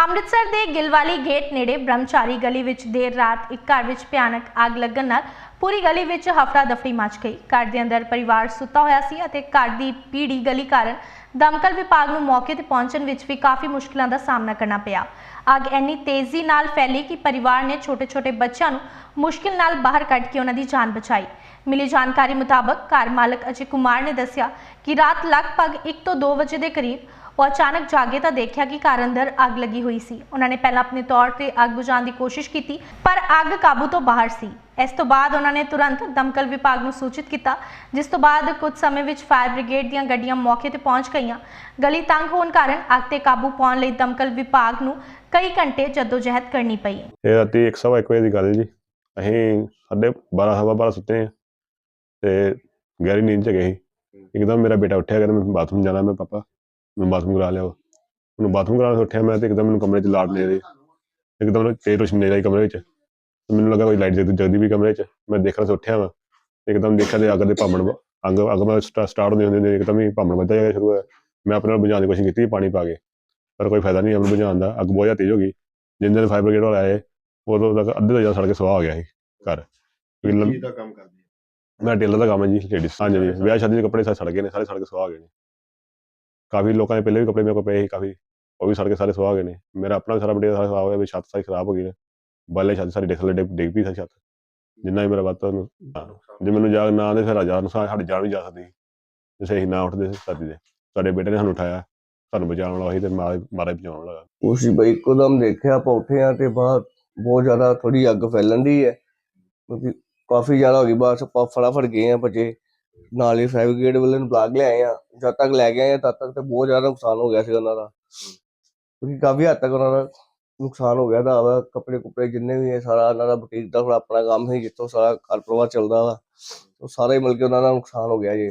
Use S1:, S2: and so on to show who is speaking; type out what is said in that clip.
S1: ਅੰਮ੍ਰਿਤਸਰ ਦੇ ਗਿਲਵਾਲੀ ਗੇਟ ਨੇੜੇ ਬ੍ਰਹਮਚਾਰੀ ਗਲੀ ਵਿੱਚ ਦੇਰ ਰਾਤ ਇੱਕ ਘਰ ਵਿੱਚ ਭਿਆਨਕ ਅੱਗ ਲੱਗਣ ਨਾਲ ਪੂਰੀ ਗਲੀ ਵਿੱਚ ਹਫੜਾ ਦਫੜੀ ਮਚ ਗਈ। ਘਰ ਦੇ ਅੰਦਰ ਪਰਿਵਾਰ ਸੁੱਤਾ ਹੋਇਆ ਸੀ ਅਤੇ ਘਰ ਦੀ ਪੀੜੀ ਗਲੀ ਕਾਰਨ ਦਮਕਲ ਵਿਭਾਗ ਨੂੰ ਮੌਕੇ ਤੇ ਪਹੁੰਚਣ ਵਿੱਚ ਵੀ ਕਾਫੀ ਮੁਸ਼ਕਲਾਂ ਦਾ ਸਾਹਮਣਾ ਕਰਨਾ ਪਿਆ। ਅੱਗ ਇੰਨੀ ਤੇਜ਼ੀ ਨਾਲ ਫੈਲੀ ਕਿ ਪਰਿਵਾਰ ਨੇ ਛੋਟੇ-ਛੋਟੇ ਬੱਚਿਆਂ ਨੂੰ ਮੁਸ਼ਕਿਲ ਨਾਲ ਬਾਹਰ ਕੱਢ ਕੇ ਉਹਨਾਂ ਦੀ ਜਾਨ ਬਚਾਈ। ਮਿਲੀ ਜਾਣਕਾਰੀ ਮੁਤਾਬਕ ਘਰ ਮਾਲਕ ਅਜੇ ਕੁਮਾਰ ਨੇ ਦੱਸਿਆ ਕਿ ਰਾਤ ਲਗਭਗ 1 ਤੋਂ 2 ਵਜੇ ਦੇ ਕਰੀਬ ਉਹ ਅਚਾਨਕ ਜਾਗੇ ਤਾਂ ਦੇਖਿਆ ਕਿ ਘਰ ਅੰਦਰ ਅੱਗ ਲੱਗੀ ਹੋਈ ਸੀ। ਉਹਨਾਂ ਨੇ ਪਹਿਲਾਂ ਆਪਣੇ ਤੌਰ ਤੇ ਅੱਗ ਬੁਝਾਉਣ ਦੀ ਕੋਸ਼ਿਸ਼ ਕੀਤੀ, ਪਰ ਅੱਗ ਕਾਬੂ ਤੋਂ ਬਾਹਰ ਸੀ। ਇਸ ਤੋਂ ਬਾਅਦ ਉਹਨਾਂ ਨੇ ਤੁਰੰਤ ਦਮਕਲ ਵਿਭਾਗ ਨੂੰ ਸੂਚਿਤ ਕੀਤਾ, ਜਿਸ ਤੋਂ ਬਾਅਦ ਕੁਝ ਸਮੇਂ ਵਿੱਚ ਫਾਇਰ ਬ੍ਰਿਗੇਡ ਦੀਆਂ ਗੱਡੀਆਂ ਮੌਕੇ ਤੇ ਪਹੁੰਚ ਗਈਆਂ। ਗਲੀ ਤੰਗ ਹੋਣ ਕਾਰਨ ਅੱਗ ਤੇ ਕਾਬੂ ਪਾਉਣ ਲਈ ਦਮਕਲ ਵਿਭਾਗ ਨੂੰ ਕਈ ਘੰਟੇ ਜਦੋਜਹਿਦ ਕਰਨੀ ਪਈ।
S2: ਇਹ ਰਾਤੀ 101 ਵਜੇ ਦੀ ਗੱਲ ਜੀ। ਅਸੀਂ ਸਾਢੇ 12 ਸਵਾ 12 ਸੁੱਤੇ ਹਾਂ। ਤੇ ਗਹਿਰੀ ਨੀਂਦ ਚ ਗਏ ਸੀ। ਇੱਕਦਮ ਮੇਰਾ ਬੇਟਾ ਉੱਠਿਆ ਕਹਿੰਦਾ ਮੈਂ ਬਾਥਰੂਮ ਜਾਣਾ ਮੈਂ ਪਾਪਾ ਮੈਂ ਬਾਥਰੂਮ ਕਰਾ ਲਿਆ। ਉਹਨੂੰ ਬਾਥਰੂਮ ਕਰਾਉਣ ਤੋਂ ਉੱਠਿਆ ਮੈਂ ਤੇ ਇੱਕਦਮ ਮੈਨੂੰ ਕਮਰੇ ਚ ਲਾਟ ਲੈ ਰਹੀ ਇੱਕਦਮ ਤੇਜ਼ ਰੋਸ਼ਨੀ ਆਈ ਕਮਰੇ ਵਿੱਚ ਤੇ ਮੈਨੂੰ ਲੱਗਾ ਕੋਈ ਲਾਈਟ ਜਗਦੀ ਜਗਦੀ ਵੀ ਕਮਰੇ ਚ। ਮੈਂ ਦੇਖਣ ਤੋਂ ਉੱਠਿਆ ਵਾ। ਇੱਕਦਮ ਦੇਖਿਆ ਤੇ ਅੱਗ ਦੇ ਭਾਮਣ ਅੰਗ ਅੱਗ ਮੈਂ ਸਟਾਰਟ ਹੁੰਦੇ ਹੁੰਦੇ ਇੱਕਦਮ ਹੀ ਭਾਮਣ ਵੱਧਦਾ ਜਾਇਆ ਸ਼ੁਰੂ ਹੋਇਆ। ਮੈਂ ਆਪਣੇ ਨਾਲ ਬੁਝਾਉਣ ਦੀ ਕੋਸ਼ਿਸ਼ ਕੀਤੀ ਪਾਣੀ ਪਾ ਕੇ। ਪਰ ਕੋਈ ਫਾਇਦਾ ਨਹੀਂ ਅੱਗ ਬੁਝਾਉਣ ਦਾ। ਅੱਗ ਬਹੁਤ ਜ਼ਿਆਦਾ ਤੇਜ਼ ਹੋ ਗਈ। ਜਿੰਨੇ ਦਿਨ ਫਾਇਰ ਬ੍ਰਿਗੇਡ ਵਾਲੇ ਆਏ ਉਦੋਂ ਤੱਕ ਅੱਧੇ ਤੋਂ ਜ਼ਿਆਦਾ ਸੜ ਕੇ ਸਵਾਹ ਹੋ ਗਿਆ ਸੀ ਘਰ।
S3: ਕੀ ਦਾ ਕੰਮ ਕਰਦੀ? ਹੈ
S2: ਮੈਂ ਟੇਲਰ ਦਾ ਕੰਮ ਹੈ ਜੀ ਲੇਡੀਜ਼ ਹਾਂਜੀ ਜੀ ਵਿਆਹ ਸ਼ਾਦੀ ਦੇ ਕੱਪੜੇ ਸਾਰੇ ਸੜ ਗਏ ਨੇ ਸਾਰੇ ਸੜ ਕੇ ਸੁਆਹ ਗਏ ਨੇ। ਕਾਫੀ ਲੋਕਾਂ ਦੇ ਪਹਿਲੇ ਵੀ ਕੱਪੜੇ ਮੇਰੇ ਕੋਲ ਪਏ ਸੀ ਕਾਫੀ। ਉਹ ਵੀ ਸੜ ਕੇ ਸਾਰੇ ਸੁਆਹ ਗਏ ਨੇ। ਮੇਰਾ ਆਪਣਾ ਵੀ ਸਾਰਾ ਮਟੀਰੀਅਲ ਸਾਰਾ ਖਰਾਬ ਹੋਇਆ ਵੀ ਛੱਤ ਸਾਰੀ ਖਰਾਬ ਹੋ ਗਈ ਹੈ। ਬਾਲੇ ਛੱਤ ਸਾਰੀ ਡਿਸਲੇ ਡਿੱਗ ਡਿੱਗ ਪਈ ਸਾਰੀ ਛੱਤ। ਜਿੰਨਾ ਵੀ ਮੇਰਾ ਵੱਧ ਨੂੰ ਜੇ ਮੈਨੂੰ ਜਾਗ ਨਾ ਆਉਂਦੇ ਫਿਰ ਹਜ਼ਾਰ ਨੂੰ ਸਾਡੀ ਜਾਨ ਵੀ ਜਾ ਸਕਦੀ ਜੇ ਅਸੀਂ ਨਾ ਉੱਠਦੇ ਸੀ ਸਾਡੀ ਦੇ ਸਾਡੇ ਬੇਟੇ ਨੇ ਸਾਨੂੰ ਉਠਾਇਆ ਸਾਨੂੰ ਬਚਾਉਣ ਵਾਲਾ ਸੀ ਤੇ ਮਾਰੇ ਮਾਰੇ ਬਚਾਉਣ ਵਾਲਾ।
S4: ਉਸੀ ਬਈ ਇੱਕਦਮ ਦੇਖਿਆ ਆਪਾਂ ਉੱਠੇ ਆ ਤੇ ਬਾਹਰ ਬਹੁਤ ਜ਼ਿਆਦਾ ਥੋੜੀ ਅੱਗ ਫੈਲਣ ਦੀ ਹੈ। ਕਿਉਂਕਿ ਕਾਫੀ ਜ਼ਿਆਦਾ ਹੋ ਗਈ, ਬਸ ਆਪਾਂ ਫਟਾਫਟ ਗਏ ਆ ਭੱਜੇ। ਨਾਲ ਹੀ ਫਾਇਰ ਬ੍ਰਿਗੇਡ ਵਾਲੇ ਨੂੰ ਬੁਲਾ ਕੇ ਆਏ ਆ ਜਦ ਤੱਕ ਲੈ ਕੇ ਆਏ ਆ ਤਦ ਤੱਕ ਤੇ ਬਹੁਤ ਜ਼ਿਆਦਾ ਨੁਕਸਾਨ ਹੋ ਗਿਆ ਸੀ ਉਹਨਾਂ ਦਾ। ਕਿਉਂਕਿ ਕਾਫੀ ਹੱਦ ਤੱਕ ਉਹਨਾਂ ਦਾ ਨੁਕਸਾਨ ਹੋ ਗਿਆ ਦਾ ਵਾ ਕੱਪੜੇ ਕੁਪੜੇ ਜਿੰਨੇ ਵੀ ਹੈ ਸਾਰਾ ਉਹਨਾਂ ਦਾ ਬੁਟੀਕ ਦਾ ਆਪਣਾ ਕੰਮ ਹੈ ਜਿੱਥੋਂ ਸਾਰਾ ਘਰ ਪਰਿਵਾਰ ਚੱਲਦਾ ਵਾ। ਉਹ ਸਾਰਾ ਹੀ ਮਿਲ ਕੇ ਉਹਨਾਂ ਦਾ ਨੁਕਸਾਨ ਹੋ ਗਿਆ ਜੀ।